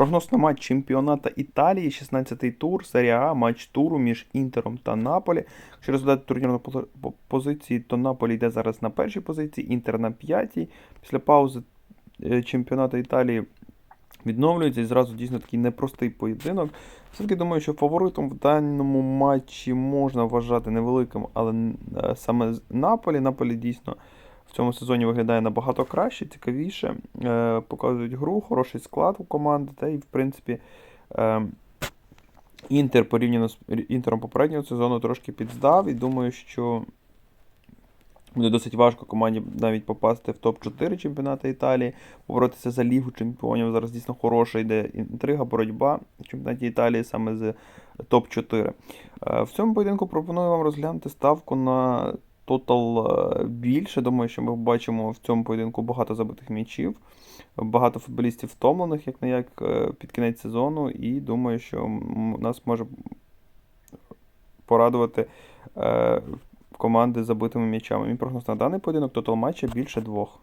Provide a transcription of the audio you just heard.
Прогноз на матч чемпіоната Італії, 16-й тур, серія А, матч туру між Інтером та Наполі. Якщо розглядати турнірну позиції, то Наполі йде зараз на першій позиції, Інтер на п'ятій. Після паузи е, чемпіонату Італії відновлюється і зразу дійсно такий непростий поєдинок. Все-таки думаю, що фаворитом в даному матчі можна вважати невеликим, але е, саме Наполі. Наполі дійсно в цьому сезоні виглядає набагато краще, цікавіше. Е, показують гру, хороший склад у команди, та й, в принципі, е, Інтер порівняно з Інтером попереднього сезону трошки підздав, і думаю, що буде досить важко команді навіть попасти в топ-4 чемпіонату Італії, поборотися за Лігу чемпіонів. Зараз дійсно хороша йде інтрига, боротьба в чемпіонаті Італії саме з топ-4. Е, В цьому поєдинку пропоную вам розглянути ставку на тотал е, більше. Думаю, що ми бачимо в цьому поєдинку багато забитих м'ячів, багато футболістів втомлених, як не як е, під кінець сезону, і думаю, що нас може порадувати е, команди забитими м'ячами. Мій прогноз на даний поєдинок тотал матча більше двох.